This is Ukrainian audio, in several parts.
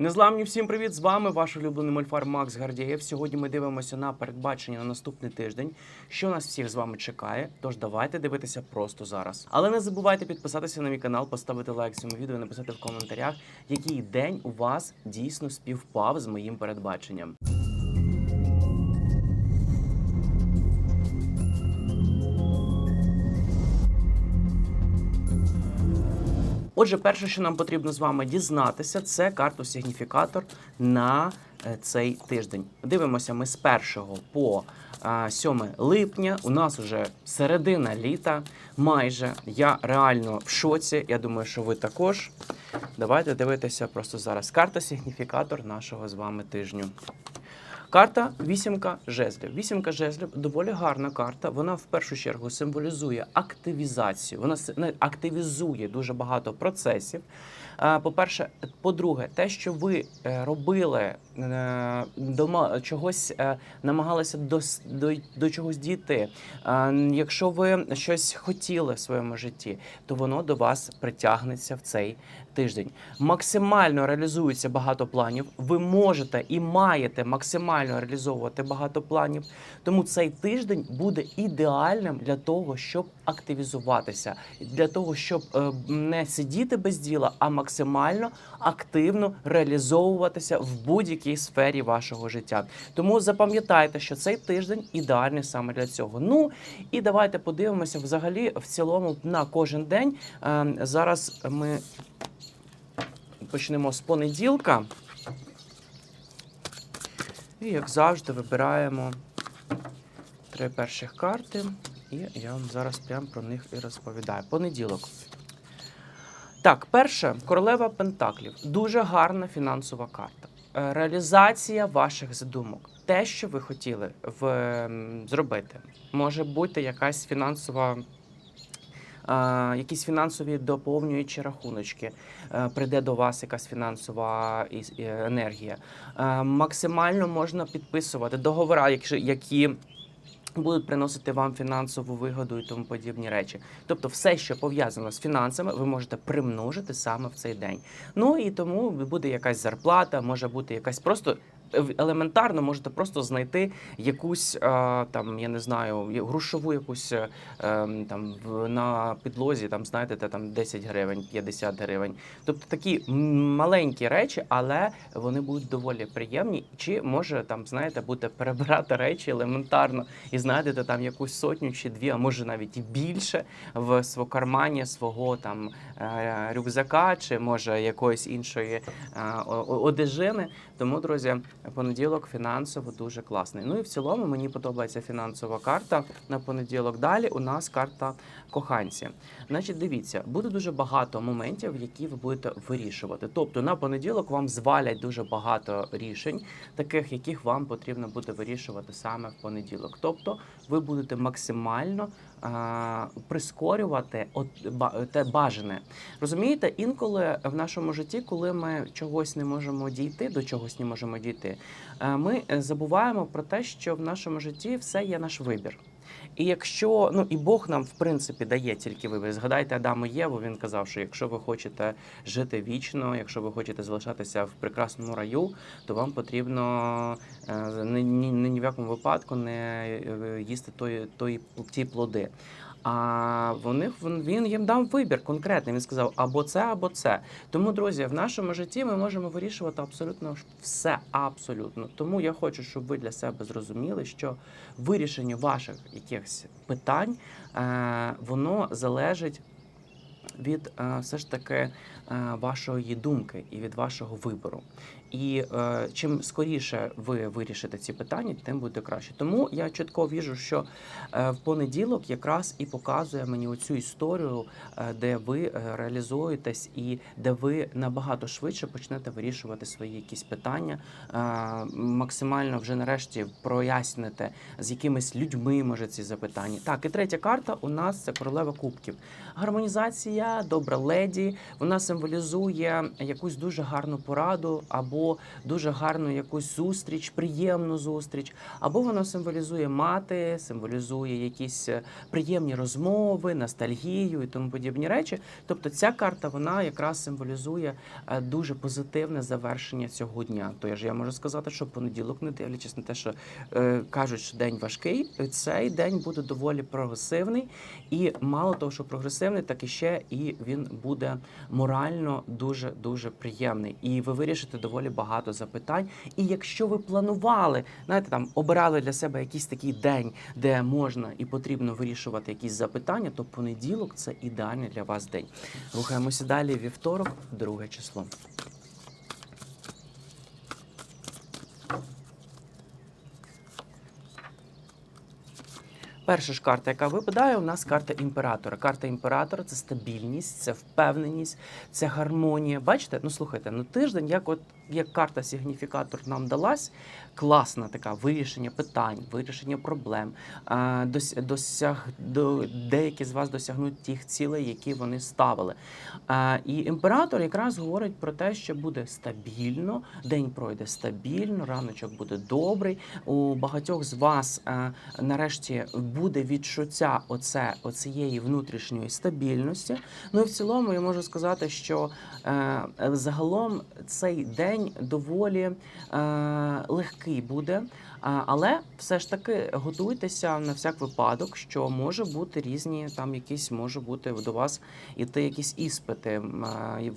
Незламні всім привіт! З вами ваш улюблений мольфар Макс Гардієв. Сьогодні ми дивимося на передбачення на наступний тиждень, що нас всіх з вами чекає. Тож давайте дивитися просто зараз. Але не забувайте підписатися на мій канал, поставити лайк цьому відео, написати в коментарях, який день у вас дійсно співпав з моїм передбаченням. Отже, перше, що нам потрібно з вами дізнатися, це карту сигніфікатор на е, цей тиждень. Дивимося ми з 1 по е, 7 липня. У нас вже середина літа. Майже я реально в шоці. Я думаю, що ви також. Давайте дивитися просто зараз. Карта сигніфікатор нашого з вами тижню. Карта вісімка жезлів. Вісімка жезлів доволі гарна карта. Вона в першу чергу символізує активізацію. Вона активізує дуже багато процесів. По-перше, по-друге, те, що ви е, робили е, дома чогось, е, намагалися дос- до, до чогось дійти. Якщо ви щось хотіли в своєму житті, то воно до вас притягнеться в цей тиждень. Максимально реалізується багато планів. Ви можете і маєте максимально реалізовувати багато планів. Тому цей тиждень буде ідеальним для того, щоб активізуватися, для того, щоб е, не сидіти без діла, а максимально активно реалізовуватися в будь-якій сфері вашого життя. Тому запам'ятайте, що цей тиждень ідеальний саме для цього. Ну і давайте подивимося взагалі в цілому на кожен день. Е, Зараз ми почнемо з понеділка. І, як завжди, вибираємо три перших карти. І я вам зараз прямо про них і розповідаю. Понеділок. Так, перше, королева Пентаклів. Дуже гарна фінансова карта. Е, Реалізація ваших задумок. Те, що ви хотіли в, зробити. Може бути якась фінансова. Якісь фінансові доповнюючі рахуночки, Е, прийде до вас якась фінансова енергія. Е, Максимально можна підписувати договори, які будуть приносити вам фінансову вигоду і тому подібні речі. Тобто, все, що пов'язано з фінансами, ви можете примножити саме в цей день. Ну і тому буде якась зарплата, може бути якась просто. Елементарно можете просто знайти якусь е, там, я не знаю, грошову якусь е, ем, там в- на підлозі, там знаєте, там 10 гривень, 50 гривень. Тобто такі маленькі речі, але вони будуть доволі приємні. Чи може там, знаєте, бути перебирати речі елементарно і знайдете там якусь сотню чи дві, а може навіть і більше в сво кармані свого там е, рюкзака, чи може якоїсь іншої одежини. Тому, друзі, понеділок фінансово дуже класний. Ну і в цілому мені подобається фінансова карта на понеділок. Далі у нас карта коханці. Значить, дивіться, буде дуже багато моментів, які ви будете вирішувати. Тобто на понеділок вам звалять дуже багато рішень, таких, яких вам потрібно буде вирішувати саме в понеділок. Тобто ви будете максимально а, прискорювати от, ба- те бажане. Розумієте, інколи в нашому житті, коли ми чогось не можемо дійти, до чогось не можемо дійти, е, ми е, забуваємо про те, що в нашому житті все є наш вибір. І якщо ну і Бог нам в принципі дає тільки вибір. Згадайте Адаму Єву. Він казав, що якщо ви хочете жити вічно, якщо ви хочете залишатися в прекрасному раю, то вам потрібно е, ні, ні, ні в якому випадку не е, їсти тої, тої ті плоди. А вони він, їм дав вибір конкретний. Він сказав або це, або це. Тому, друзі, в нашому житті ми можемо вирішувати абсолютно все, абсолютно. Тому я хочу, щоб ви для себе зрозуміли, що вирішення ваших якихось питань е, воно залежить від е, все ж таки вашої думки і від вашого вибору. І е, чим скоріше ви вирішите ці питання, тим буде краще. Тому я чітко віжу, що е, в понеділок якраз і показує мені оцю історію, е, де ви е, реалізуєтесь і де ви набагато швидше почнете вирішувати свої якісь питання, е, максимально вже нарешті проясните з якимись людьми може ці запитання. Так, і третя карта у нас це королева кубків. Гармонізація добра леді. Вона символізує якусь дуже гарну пораду, або дуже гарну якусь зустріч, приємну зустріч, або вона символізує мати, символізує якісь е, приємні розмови, ностальгію і тому подібні речі. Тобто ця карта вона якраз символізує е, дуже позитивне завершення цього дня. То я ж я можу сказати, що понеділок, не дивлячись на те, що е, кажуть, що день важкий, цей день буде доволі прогресивний, і мало того, що прогресивний, так і ще і він буде морально дуже дуже приємний. І ви вирішите доволі багато запитань. І якщо ви планували, знаєте, там обирали для себе якийсь такий день, де можна і потрібно вирішувати якісь запитання, то понеділок це ідеальний для вас день. Рухаємося далі. Вівторок, друге число. Перша ж карта, яка випадає, у нас карта імператора. Карта імператора це стабільність, це впевненість, це гармонія. Бачите? Ну слухайте, ну тиждень, як от як карта сигніфікатор нам далась, класна така вирішення питань, вирішення проблем. Досяг до деякі з вас досягнуть тих цілей, які вони ставили. І імператор якраз говорить про те, що буде стабільно, день пройде стабільно, раночок буде добрий. У багатьох з вас е, нарешті буде відчуття оце, оцієї внутрішньої стабільності. Ну і в цілому я можу сказати, що е, загалом цей день доволі е, легкий буде. Але все ж таки готуйтеся на всяк випадок, що може бути різні, там якісь може бути до вас іти якісь іспити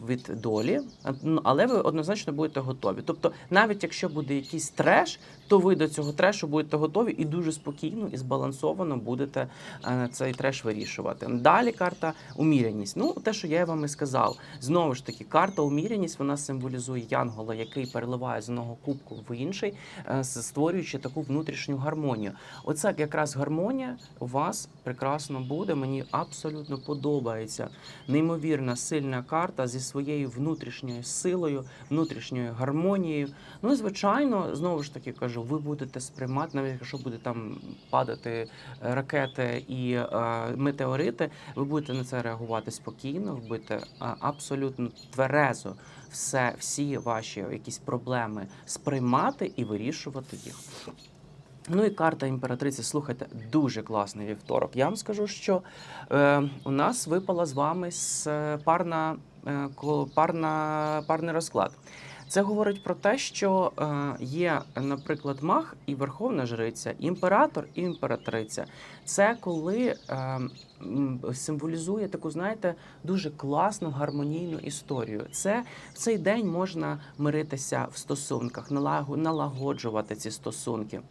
від долі, ну, але ви однозначно будете готові. Тобто, навіть якщо буде якийсь треш, то ви до цього трешу будете готові і дуже спокійно і збалансовано будете е, цей треш вирішувати. Далі карта уміряність. Ну, те, що я вам і сказав. Знову ж таки, карта уміряність вона символізує янгола, який переливає з одного кубку в інший, е, створюючи таку внутрішню гармонію. Оце якраз гармонія у вас прекрасно буде. Мені абсолютно подобається. Неймовірна сильна карта зі своєю внутрішньою силою, внутрішньою гармонією. Ну і звичайно, знову ж таки кажу, ви будете сприймати, навіть якщо буде там падати е, ракети і е, метеорити, ви будете на це реагувати спокійно, ви будете абсолютно тверезо все, всі ваші якісь проблеми сприймати і вирішувати їх. Ну і карта імператриці, слухайте, дуже класний вівторок. Я вам скажу, що е, у нас випала з вами с- е, парна, е, парна, парний розклад. Це говорить про те, що е, є, наприклад, маг і верховна жриця, імператор і імператриця. Це коли е, символізує таку, знаєте, дуже класну гармонійну історію. Це в цей день можна миритися в стосунках, налагоджувати ці стосунки.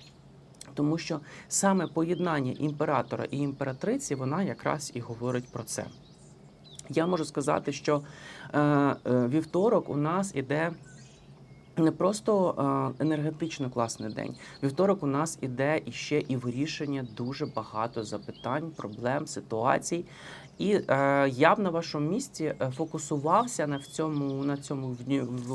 Тому що саме поєднання імператора і імператриці вона якраз і говорить про це. Я можу сказати, що е, е, вівторок у нас іде не просто е, енергетично класний день. Вівторок у нас іде іще і вирішення дуже багато запитань, проблем, ситуацій. І е, я б на вашому місці е, фокусувався на цьому на цьому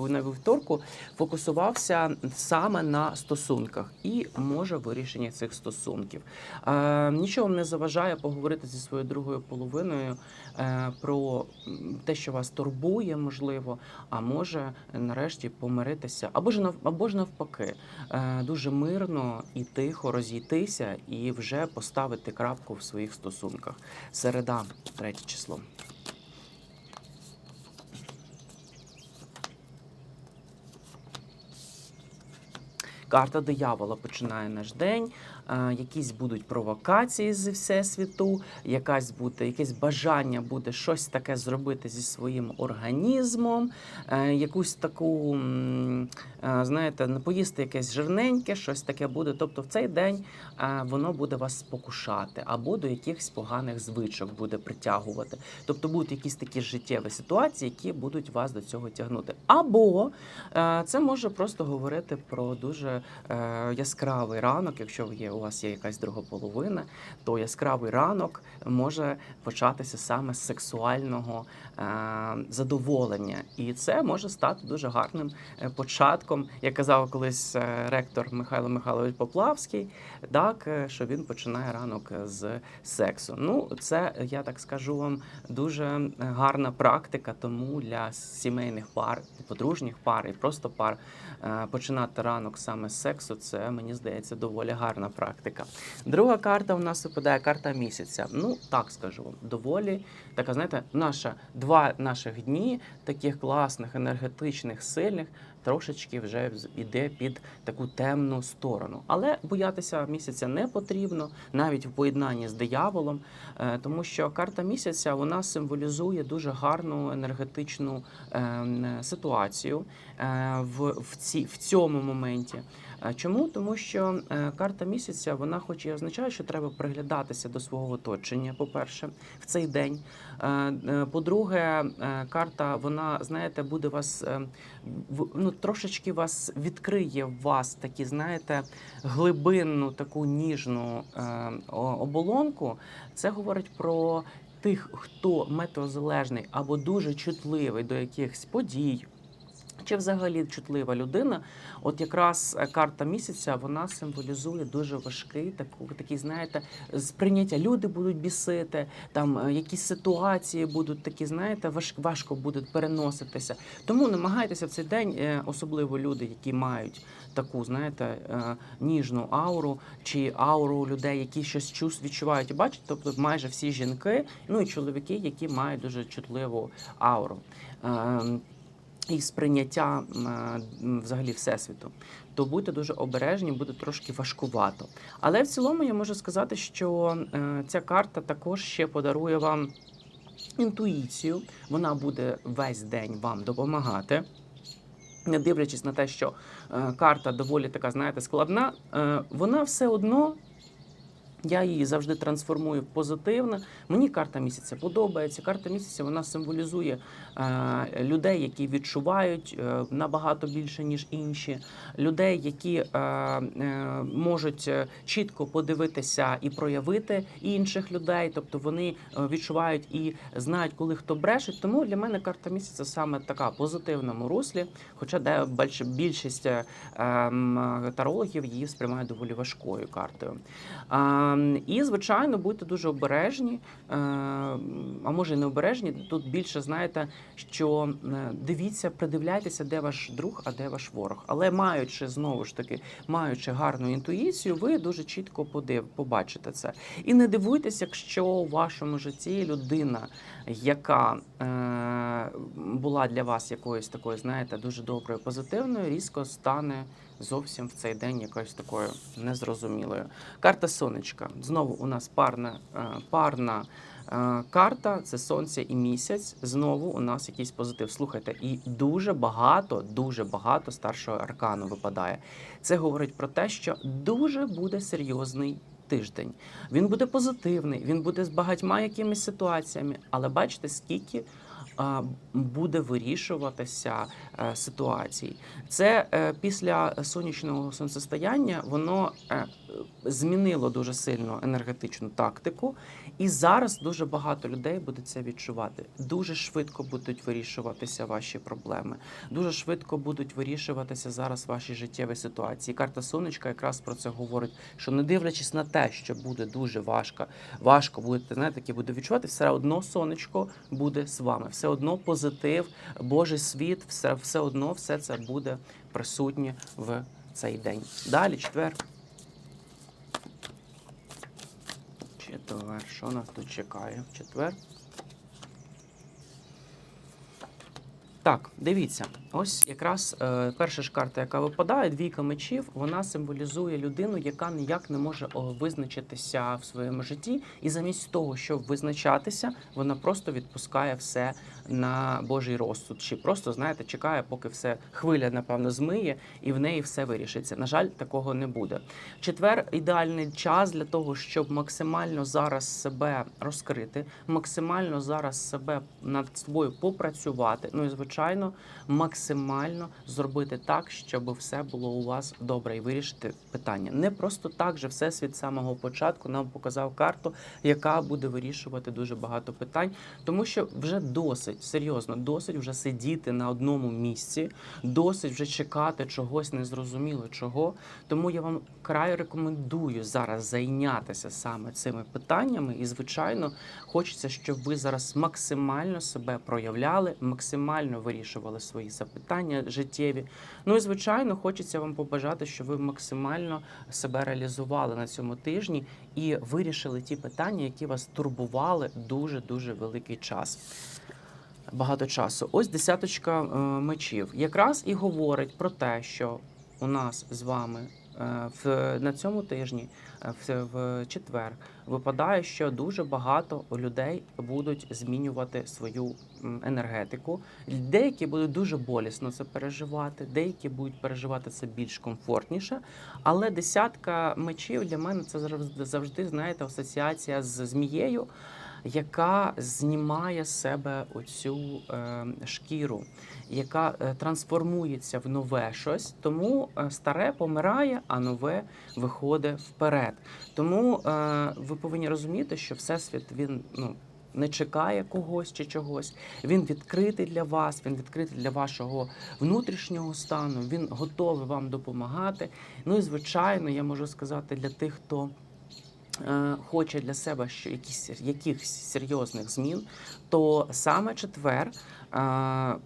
на вівторку, фокусувався саме на стосунках і може вирішення цих стосунків. Е, нічого не заважає поговорити зі своєю другою половиною е, про те, що вас турбує, можливо, а може нарешті помиритися, або ж або ж навпаки, е, дуже мирно і тихо розійтися і вже поставити крапку в своїх стосунках. Середа, третє число. Карта диявола починає наш день. Якісь будуть провокації зі всесвіту, якась буде, якесь бажання буде щось таке зробити зі своїм організмом, е, якусь таку, е, знаєте, не поїсти якесь жирненьке, щось таке буде. Тобто в цей день е, воно буде вас спокушати, або до якихось поганих звичок буде притягувати. Тобто будуть якісь такі життєві ситуації, які будуть вас до цього тягнути. Або це може просто говорити про дуже яскравий ранок. Якщо є у вас є якась друга половина, то яскравий ранок може початися саме з сексуального е, задоволення, і це може стати дуже гарним е, початком. Як казав колись е, ректор Михайло Михайлович Поплавський, так що він починає ранок з сексу. Ну, це я так скажу вам дуже гарна практика, тому для сімейних пар, подружніх пар і просто пар починати ранок саме з сексу. Це мені здається доволі гарна практика. Друга карта у нас випадає карта місяця. Ну так скажу вам, доволі така, знаєте, наша два наших дні таких класних, енергетичних, сильних. Трошечки вже іде під таку темну сторону, але боятися місяця не потрібно, навіть в поєднанні з дияволом, е, тому що карта місяця вона символізує дуже гарну енергетичну е, ситуацію е, в, в, ці, в цьому моменті. Чому? Тому що е, карта місяця вона, хоч і означає, що треба приглядатися до свого оточення, по-перше, в цей день. Е, е, По-друге, карта, вона, знаєте, буде вас ну, трошечки вас відкриє в вас такі, знаєте, глибинну таку ніжну оболонку. Це говорить про тих, хто метеозалежний або дуже чутливий до якихось подій. Чи взагалі чутлива людина, от якраз е, карта місяця вона символізує дуже важкий, таку, такий, знаєте, сприйняття. Люди будуть бісити, там е, якісь ситуації будуть такі, знаєте, важ, важко будуть переноситися. Тому намагайтеся в цей день, е, особливо люди, які мають таку, знаєте, ніжну ауру, чи ауру людей, які щось чувств відчувають і тобто майже всі жінки, ну і чоловіки, які мають дуже чутливу ауру. І сприйняття е, взагалі всесвіту, то будьте дуже обережні, буде трошки важкувато. Але в цілому я можу сказати, що е, ця карта також ще подарує вам інтуїцію. Вона буде весь день вам допомагати. Не дивлячись на те, що е, карта доволі така, знаєте, складна, вона все одно. Я її завжди трансформую в позитивне. Мені карта місяця подобається. Карта місяця вона символізує е, людей, які відчувають е, набагато більше, ніж інші, людей, які е, можуть чітко подивитися і проявити інших людей, тобто вони відчувають і знають, коли хто бреше. Тому для мене карта місяця саме така в позитивному руслі. Хоча де більш- більшість тарологів її сприймають доволі важкою картою. А, і, звичайно, будьте дуже обережні, е, а може і не обережні. Тут більше знаєте, що е, дивіться, придивляйтеся, де ваш друг, а де ваш ворог. Але маючи знову ж таки, маючи гарну інтуїцію, ви дуже чітко подив, побачите це. І не дивуйтесь, якщо у вашому житті людина, яка е, була для вас якоюсь такою, знаєте, дуже доброю, позитивною, різко стане зовсім в цей день якоюсь такою незрозумілою. Карта сонечка. Знову у нас парна, е, парна е, карта це сонце і місяць. Знову у нас якийсь позитив. Слухайте, і дуже багато, дуже багато старшого аркану випадає. Це говорить про те, що дуже буде серйозний. Тиждень він буде позитивний, він буде з багатьма якимись ситуаціями, але бачите, скільки буде вирішуватися ситуації. Це е, після сонячного сонцестояння воно е, змінило дуже сильно енергетичну тактику, і зараз дуже багато людей буде це відчувати. Дуже швидко будуть вирішуватися ваші проблеми. Дуже швидко будуть вирішуватися зараз ваші життєві ситуації. Карта сонечка якраз про це говорить, що не дивлячись на те, що буде дуже важко, важко будете знаєте, таке буде відчувати, все одно сонечко буде з вами. Все одно позитив, Божий світ, все, все одно все це буде присутнє в цей день. Далі, четвер. Четвер. Що нас тут чекає? Четвер. Так, дивіться, ось якраз е, перша ж карта, яка випадає, двійка мечів, вона символізує людину, яка ніяк не може визначитися в своєму житті, і замість того, щоб визначатися, вона просто відпускає все на Божий розсуд. Чи просто, знаєте, чекає, поки все хвиля, напевно, змиє, і в неї все вирішиться. На жаль, такого не буде. Четвер ідеальний час для того, щоб максимально зараз себе розкрити, максимально зараз себе над собою попрацювати. Ну і звичайно, максимально максимально зробити так, щоб все було у вас добре і вирішити питання. Не просто так же всесвіт з самого початку нам показав карту, яка буде вирішувати дуже багато питань, тому що вже досить серйозно, досить вже сидіти на одному місці, досить вже чекати чогось незрозуміло чого. Тому я вам край рекомендую зараз зайнятися саме цими питаннями. І, звичайно, хочеться, щоб ви зараз максимально себе проявляли, максимально вирішували свої запитання життєві. Ну і звичайно, хочеться вам побажати, щоб ви максимально себе реалізували на цьому тижні і вирішили ті питання, які вас турбували дуже дуже великий час. Багато часу. Ось десяточка е, мечів. Якраз і говорить про те, що у нас з вами е, в, на цьому тижні, в, в четвер, випадає, що дуже багато людей будуть змінювати свою енергетику. Деякі будуть дуже болісно це переживати, деякі будуть переживати це більш комфортніше. Але десятка мечів для мене це завжди знаєте, асоціація з змією, яка знімає з себе оцю е, шкіру, яка е, трансформується в нове щось. Тому е, старе помирає, а нове виходить вперед. Тому е, ви повинні розуміти, що всесвіт він ну. Не чекає когось чи чогось. Він відкритий для вас, він відкритий для вашого внутрішнього стану. Він готовий вам допомагати. Ну і звичайно, я можу сказати для тих, хто хоче для себе якихось серйозних змін, то саме четвер е,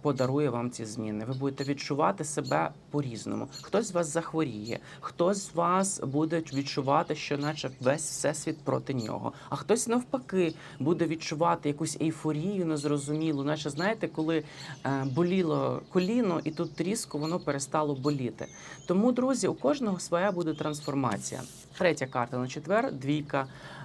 подарує вам ці зміни. Ви будете відчувати себе по-різному. Хтось з вас захворіє, хтось з вас буде відчувати, що наче весь всесвіт проти нього. А хтось навпаки буде відчувати якусь ейфорію незрозумілу, наче знаєте, коли е, боліло коліно, і тут різко воно перестало боліти. Тому, друзі, у кожного своя буде трансформація. Третя карта на четвер, двійка е,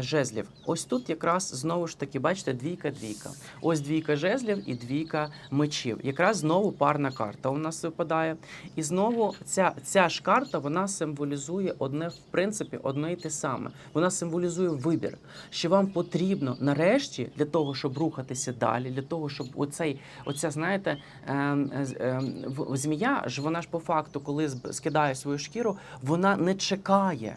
жезлів. Ось тут якраз знову ж таки, бачите, двійка, двійка. Ось двійка жезлів і двійка мечів. Якраз знову парна карта у нас випадає. І знову ця, ця ж карта вона символізує одне, в принципі, одне і те саме. Вона символізує вибір, що вам потрібно нарешті для того, щоб рухатися далі, для того, щоб оцей, оця, знаєте, ем, ем, змія ж вона ж по факту, коли скидає свою шкіру, вона не чекає.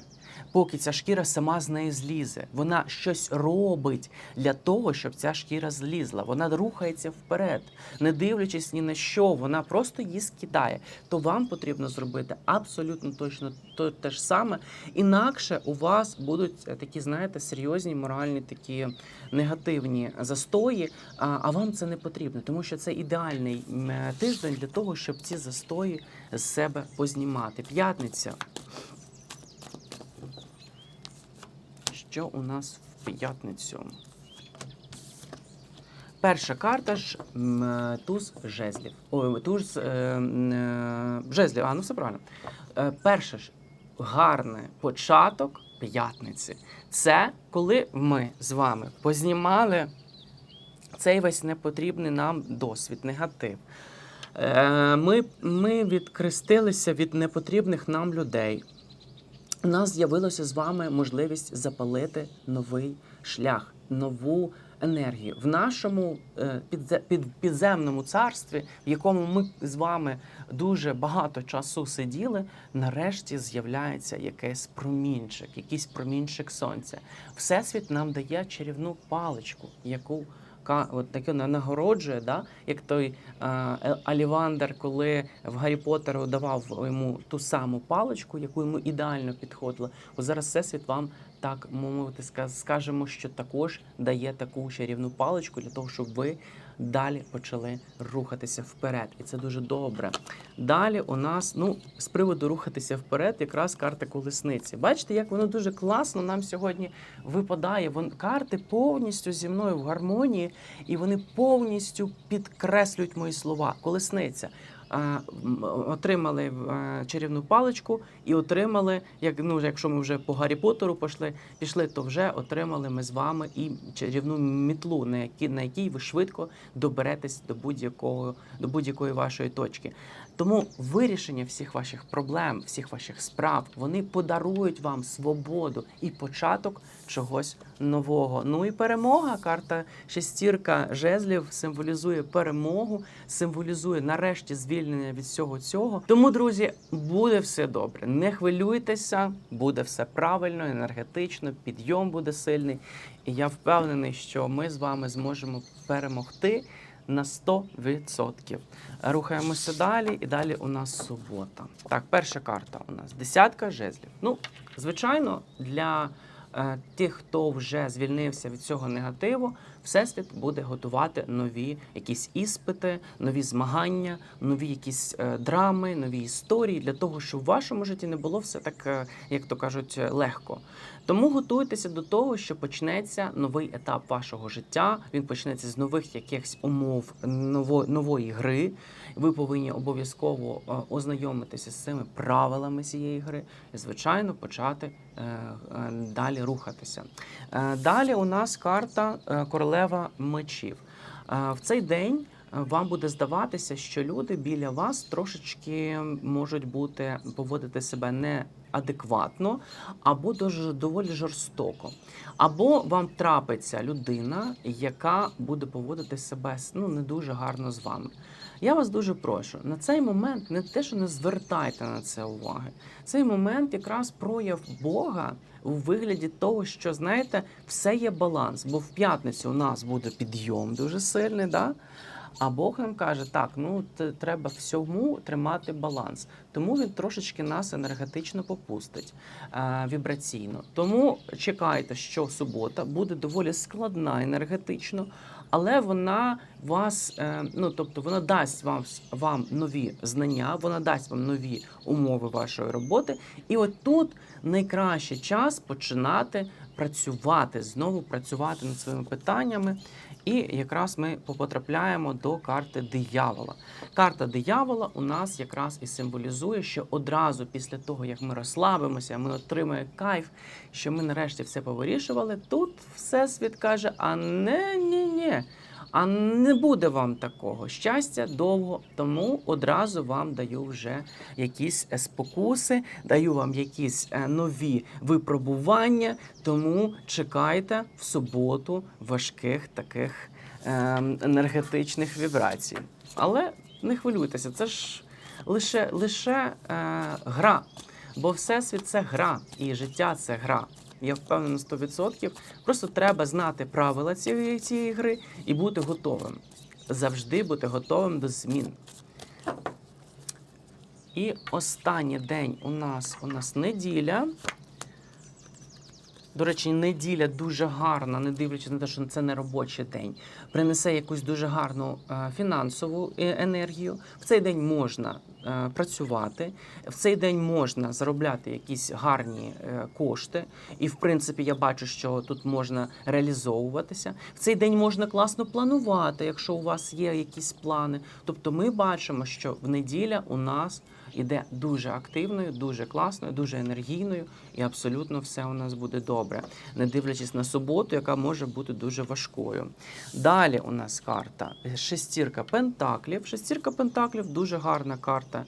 Поки ця шкіра сама з неї злізе, вона щось робить для того, щоб ця шкіра злізла. Вона рухається вперед, не дивлячись ні на що, вона просто її скидає. То вам потрібно зробити абсолютно точно то те ж саме. Інакше у вас будуть е, такі, знаєте, серйозні моральні такі негативні застої. А, вам це не потрібно, тому що це ідеальний е, тиждень для того, щоб ці застої з себе познімати. П'ятниця. Що у нас в п'ятницю? Перша карта ж е, туз жезлів. Ой, туз е, е, жезлів. А, ну все правильно. Е, перше ж гарний початок п'ятниці. Це коли ми з вами познімали цей весь непотрібний нам досвід, негатив. Е, Ми, ми відкрестилися від непотрібних нам людей. У нас з'явилася з вами можливість запалити новий шлях, нову енергію в нашому е, підземному царстві, в якому ми з вами дуже багато часу сиділи. Нарешті з'являється якийсь промінчик, якийсь промінчик сонця. Всесвіт нам дає чарівну паличку, яку ка- от таке на- нагороджує, да? як той е, Е- Алівандер, коли в Гаррі Поттеру давав йому ту саму паличку, яку йому ідеально підходила. От зараз всесвіт вам так мовити скажемо, що також дає таку чарівну паличку для того, щоб ви далі почали рухатися вперед. І це дуже добре. Далі у нас, ну, з приводу рухатися вперед, якраз карта колесниці. Бачите, як воно дуже класно нам сьогодні випадає. Вон карти повністю зі мною в гармонії, і вони повністю підкреслюють мої слова. Колесниця. М, Отримали е, чарівну паличку і отримали, як ну якщо ми вже по Гаррі Поттеру пішли, пішли, то вже отримали ми з вами і чарівну мітлу, на якій на якій ви швидко доберетесь до будь-якого до будь-якої вашої точки. Тому вирішення всіх ваших проблем, всіх ваших справ, вони подарують вам свободу і початок чогось нового. Ну і перемога. Карта шестірка жезлів символізує перемогу, символізує нарешті звільнення від всього цього. Тому, друзі, буде все добре. Не хвилюйтеся, буде все правильно, енергетично, підйом буде сильний. І я впевнений, що ми з вами зможемо перемогти на 100%. Рухаємося далі, і далі у нас субота. Так, перша карта у нас десятка жезлів. Ну, звичайно, для е, тих, хто вже звільнився від цього негативу, всесвіт буде готувати нові якісь іспити, нові змагання, нові якісь е, драми, нові історії для того, щоб в вашому житті не було все так, е, як то кажуть, е, легко. Тому готуйтеся до того, що почнеться новий етап вашого життя. Він почнеться з нових якихось умов ново, нової гри. Ви повинні обов'язково ознайомитися з цими правилами цієї гри і, звичайно, почати далі рухатися. Далі у нас карта е, королева мечів. В цей день вам буде здаватися, що люди біля вас трошечки можуть бути поводити себе неадекватно або дуже доволі жорстоко. Або вам трапиться людина, яка буде поводити себе ну, не дуже гарно з вами. Я вас дуже прошу, на цей момент не те, що не звертайте на це уваги. Цей момент якраз прояв Бога у вигляді того, що знаєте, все є баланс. Бо в п'ятницю у нас буде підйом дуже сильний, да? А Бог нам каже, так, ну треба всьому тримати баланс. Тому він трошечки нас енергетично попустить е, вібраційно. Тому чекайте, що субота буде доволі складна енергетично, але вона вас, е, ну тобто вона дасть вам, вам нові знання, вона дасть вам нові умови вашої роботи. І от тут найкращий час починати працювати, знову працювати над своїми питаннями. І якраз ми потрапляємо до карти диявола. Карта диявола у нас якраз і символізує, що одразу після того, як ми розслабимося, ми отримаємо кайф, що ми нарешті все повирішували. Тут всесвіт каже: а не ні, ні. А не буде вам такого щастя довго, тому одразу вам даю вже якісь е, спокуси, даю вам якісь е, нові випробування. Тому чекайте в суботу важких таких ем, енергетичних вібрацій. Але не хвилюйтеся, це ж лише, лише е, гра. Бо всесвіт це гра, і життя це гра. Я впевнений 100%. Просто треба знати правила цієї, цієї гри і бути готовим. Завжди бути готовим до змін. І останній день у нас у нас неділя. До речі, неділя дуже гарна, не дивлячись на те, що це не робочий день, принесе якусь дуже гарну е, фінансову е, енергію. В цей день можна працювати, в цей день можна заробляти якісь гарні е, кошти. І, в принципі, я бачу, що тут можна реалізовуватися. В цей день можна класно планувати, якщо у вас є якісь плани. Тобто, ми бачимо, що в неділя у нас іде дуже активною, дуже класною, дуже енергійною, і абсолютно все у нас буде добре, не дивлячись на суботу, яка може бути дуже важкою. Далі у нас карта шестірка пентаклів. Шестірка пентаклів дуже гарна карта.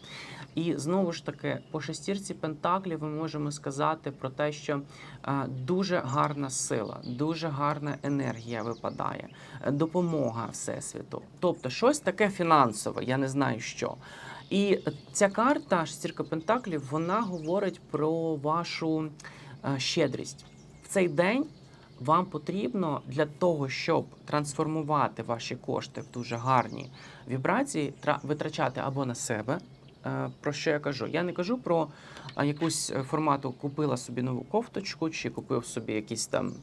І знову ж таки, по шестірці пентаклів ми можемо сказати про те, що е, дуже гарна сила, дуже гарна енергія випадає, допомога всесвіту. Тобто щось таке фінансове, я не знаю що. І ця карта, шестірка пентаклів, вона говорить про вашу е, щедрість. В цей день вам потрібно для того, щоб трансформувати ваші кошти в дуже гарні вібрації, витрачати або на себе. Е, Про що я кажу? Я не кажу про якусь е, формату купила собі нову кофточку чи купив собі якийсь там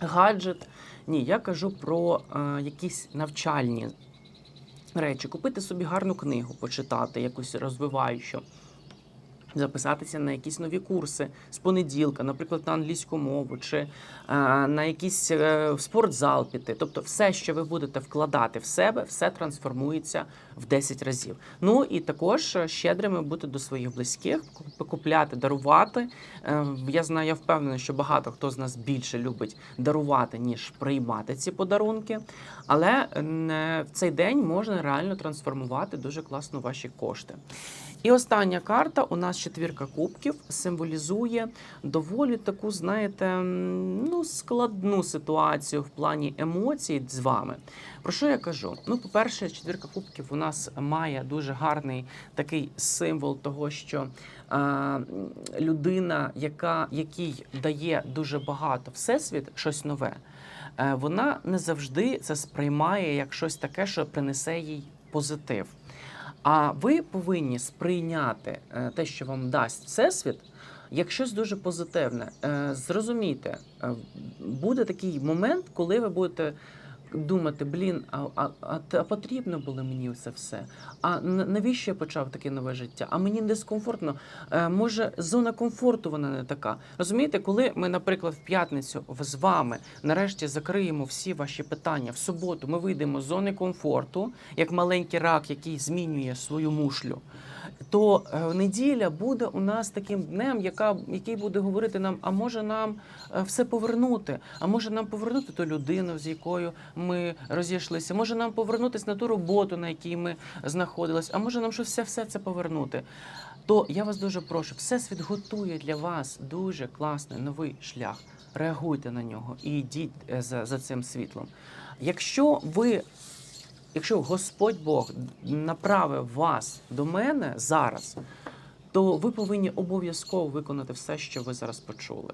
гаджет. Ні, я кажу про якісь навчальні речі, купити собі гарну книгу, почитати, якусь розвиваючу. Записатися на якісь нові курси з понеділка, наприклад, на англійську мову чи е, на якийсь е, спортзал піти. Тобто, все, що ви будете вкладати в себе, все трансформується в 10 разів. Ну і також е, щедрими бути до своїх близьких, ку- купляти, дарувати. Я знаю, я впевнена, що багато хто з нас більше любить дарувати, ніж приймати ці подарунки. Але в цей день можна реально трансформувати дуже класно ваші кошти. І остання карта у нас четвірка кубків символізує доволі таку, знаєте, ну, складну ситуацію в плані емоцій з вами. Про що я кажу? Ну, по-перше, четвірка кубків у нас має дуже гарний такий символ того, що е, людина, яка якій дає дуже багато всесвіт, щось нове, е, вона не завжди це сприймає як щось таке, що принесе їй позитив. А ви повинні сприйняти е, те, що вам дасть всесвіт, як щось дуже позитивне. Е, Зрозумійте, е, буде такий момент, коли ви будете думати: блін, а, а, а, потрібно було мені це все? А навіщо я почав таке нове життя? А мені дискомфортно. Е, Може, зона комфорту вона не така. Розумієте, коли ми, наприклад, в п'ятницю з вами нарешті закриємо всі ваші питання в суботу, ми вийдемо з зони комфорту, як маленький рак, який змінює свою мушлю. То е, неділя буде у нас таким днем, яка, який буде говорити нам: а може нам е, все повернути? А може нам повернути ту людину, з якою ми розійшлися? Може нам повернутися на ту роботу, на якій ми знаходились? А може нам щось все, все це повернути? То я вас дуже прошу, всесвіт готує для вас дуже класний новий шлях. Реагуйте на нього і йдіть е, за, за цим світлом. Якщо ви якщо Господь Бог направив вас до мене зараз, то ви повинні обов'язково виконати все, що ви зараз почули,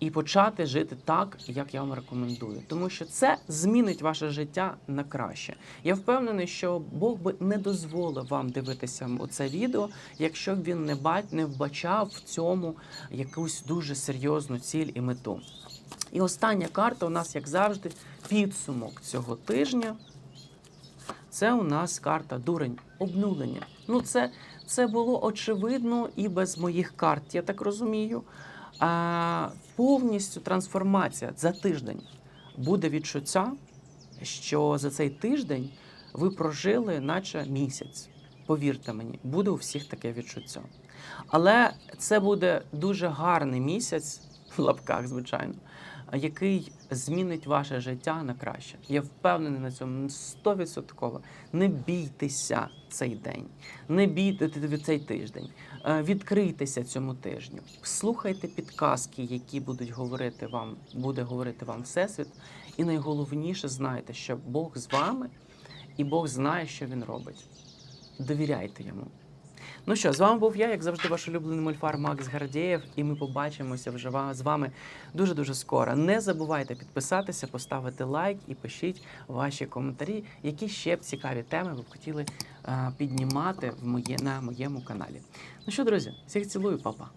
і почати жити так, як я вам рекомендую. Тому що це змінить ваше життя на краще. Я впевнений, що Бог би не дозволив вам дивитися це відео, якщо б він не бать, не вбачав в цьому якусь дуже серйозну ціль і мету. І остання карта у нас, як завжди, підсумок цього тижня. Це у нас карта дурень, обнулення. Ну, це, це було очевидно і без моїх карт, я так розумію. А, повністю трансформація за тиждень буде відчуття, що за цей тиждень ви прожили, наче місяць. Повірте мені, буде у всіх таке відчуття. Але це буде дуже гарний місяць в лапках, звичайно, який змінить ваше життя на краще. Я впевнений на цьому 100%. Не бійтеся цей день, не бійтеся цей тиждень. Е, Відкрийтеся цьому тижню. Слухайте підказки, які будуть говорити вам, буде говорити вам Всесвіт. І найголовніше знайте, що Бог з вами, і Бог знає, що він робить. Довіряйте йому. Ну що, з вами був я, як завжди, ваш улюблений мольфар Макс Гардєєв, і ми побачимося вже з вами дуже дуже скоро. Не забувайте підписатися, поставити лайк і пишіть ваші коментарі, які ще б цікаві теми ви б хотіли е, піднімати в моє, на моєму каналі. Ну що, друзі, всіх цілую, папа.